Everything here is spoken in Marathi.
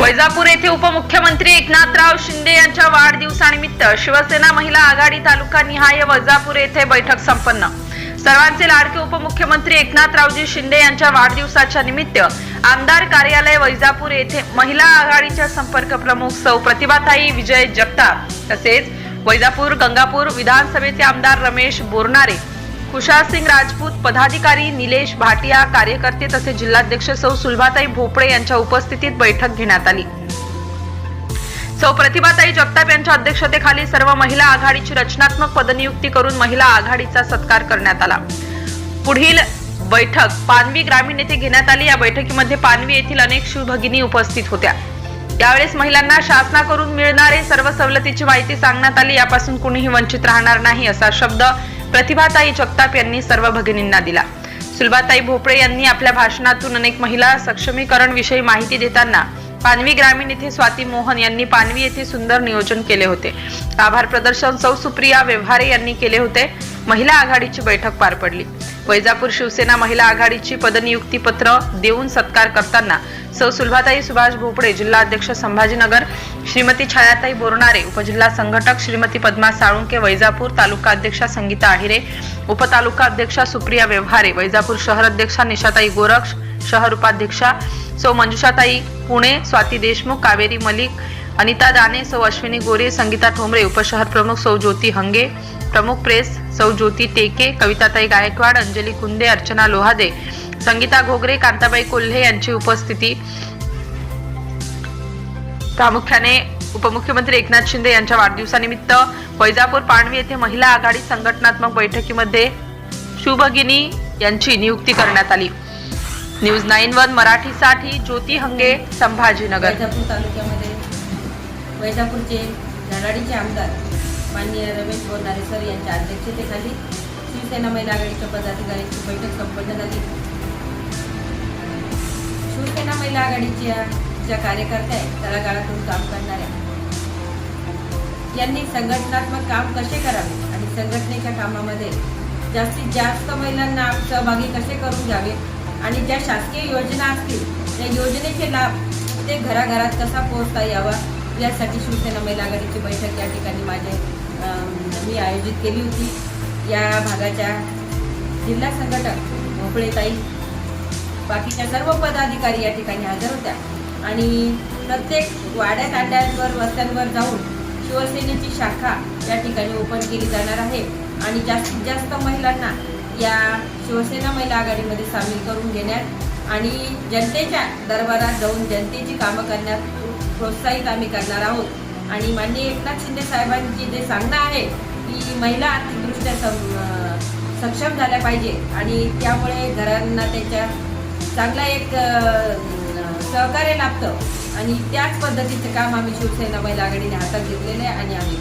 वैजापूर येथे उपमुख्यमंत्री एकनाथराव शिंदे यांच्या वाढदिवसानिमित्त शिवसेना महिला आघाडी तालुका निहाय वैजापूर येथे बैठक संपन्न. सर्वांचे लाडके उपमुख्यमंत्री एकनाथरावजी शिंदे यांच्या वाढदिवसाच्या निमित्त आमदार कार्यालय वैजापूर येथे महिला आघाडीच्या संपर्क प्रमुख सौ प्रतिभाताई विजय जगताप तसेच वैजापूर गंगापूर विधानसभेचे आमदार रमेश बोरनारे खुशाल सिंग राजपूत पदाधिकारी निलेश भाटिया कार्यकर्ते तसेच जिल्हाध्यक्ष सौ सुलभाताई भोपळे यांच्या उपस्थितीत बैठक घेण्यात आली. सौ प्रतिभाताई जगताप यांच्या अध्यक्षतेखाली सर्व महिला आघाडीची रचनात्मक पदनियुक्ती करून महिला आघाडीचा सत्कार करण्यात आला. पुढील बैठक पानवी ग्रामीण येथे घेण्यात आली. या बैठकीमध्ये पानवी येथील अनेक शिवभगिनी उपस्थित होत्या. यावेळेस महिलांना शासनाकडून मिळणारे सर्व सवलतीची माहिती सांगण्यात आली. यापासून कुणीही वंचित राहणार नाही असा शब्द प्रतिभाताई जगताप यांनी सर्व भगिनींना दिला. सुलभाताई भोपळे यांनी आपल्या भाषणातून अनेक महिला सक्षमीकरण विषयी माहिती देताना पानवी ग्रामीण येथे स्वाती मोहन यांनी पानवी येथे सुंदर नियोजन केले होते. आभार प्रदर्शन सौ सुप्रिया व्यवहारे यांनी केले होते. महिला आघाडीची बैठक पार पडली. वैजापूर शिवसेना महिला आघाडीची पदनियुक्ती पत्र देऊन सत्कार करताना सौ सुलभाताई सुभाष भोपळे जिल्हाध्यक्ष संभाजीनगर श्रीमती छायाताई बोरणारे उपजिल्हा संघटक श्रीमती पद्मा साळुंके वैजापूर तालुका अध्यक्षा संगीता आहिरे उपतालुका अध्यक्षा सुप्रिया व्यवहारे वैजापूर शहर अध्यक्षा निशाताई गोरक्ष शहर उपाध्यक्षा सौ मंजुषाताई पुणे स्वाती देशमुख कावेरी मलिक अनिता दाने सौ अश्विनी गोरे संगीता ठोंबरे उपशहर प्रमुख सौ ज्योती हंगे प्रमुख प्रेस सौ ज्योती टेके कविताताई गायकवाड अंजली कुंदे अर्चना लोहादे संगीता घोगरे कांताबाई कोल्हे यांची उपस्थिती. प्रामुख्याने उपमुख्यमंत्री एकनाथ शिंदे यांच्या वाढदिवसानिमित्त वैजापूर पाणवी येथे महिला आघाडी संघटनात्मक बैठकीमध्ये शुभगिनी यांची नियुक्ती करण्यात आली. न्यूज नाईन वन मराठीसाठी ज्योती हंगे संभाजीनगर. वैजापूर तालुक्यामध्ये वैजापूरचे धडाडीचे आमदार माननीय रमेश बोरनारे सर यांच्या अध्यक्षतेखाली शिवसेना महिला आघाडीच्या पदाधिकाऱ्यांची बैठक संपन्न झाली. शिवसेना महिला आघाडीच्या ज्या कार्यकर्त्या आहेत तळागाळातून काम करणाऱ्या. यांनी संघटनात्मक काम कसे करावे आणि संघटनेच्या कामामध्ये जास्तीत जास्त महिलांना सहभागी कसे करून घ्यावे आणि ज्या शासकीय योजना असतील त्या योजनेचे लाभ ते घराघरात कसा पोहोचता यावा यासाठी शिवसेना महिला आघाडीची बैठक या ठिकाणी माझे मी आयोजित केली होती. या भागाच्या जिल्हा संघटक भोपळेताई बाकीच्या सर्व पदाधिकारी या ठिकाणी हजर होत्या. आणि प्रत्येक वाड्या तांड्यांवर वस्त्यांवर जाऊन शिवसेनेची शाखा या ठिकाणी ओपन केली जाणार आहे. आणि जास्तीत जास्त महिलांना या शिवसेना महिला आघाडीमध्ये सामील करून घेण्यात आणि जनतेच्या दरबारात जाऊन जनतेची कामं करण्यात प्रोत्साहित आम्ही करणार आहोत. आणि माननीय एकनाथ शिंदे साहेबांची जे सांगणं आहे की महिला आर्थिकदृष्ट्या सम सक्षम झाल्या पाहिजे. आणि त्यामुळे घरांना त्याच्या चांगला एक सहकार्य लाभतं. आणि त्याच पद्धतीचं काम आम्ही शिवसेना महिला आघाडीने हातात घेतलेलं आहे आणि आम्ही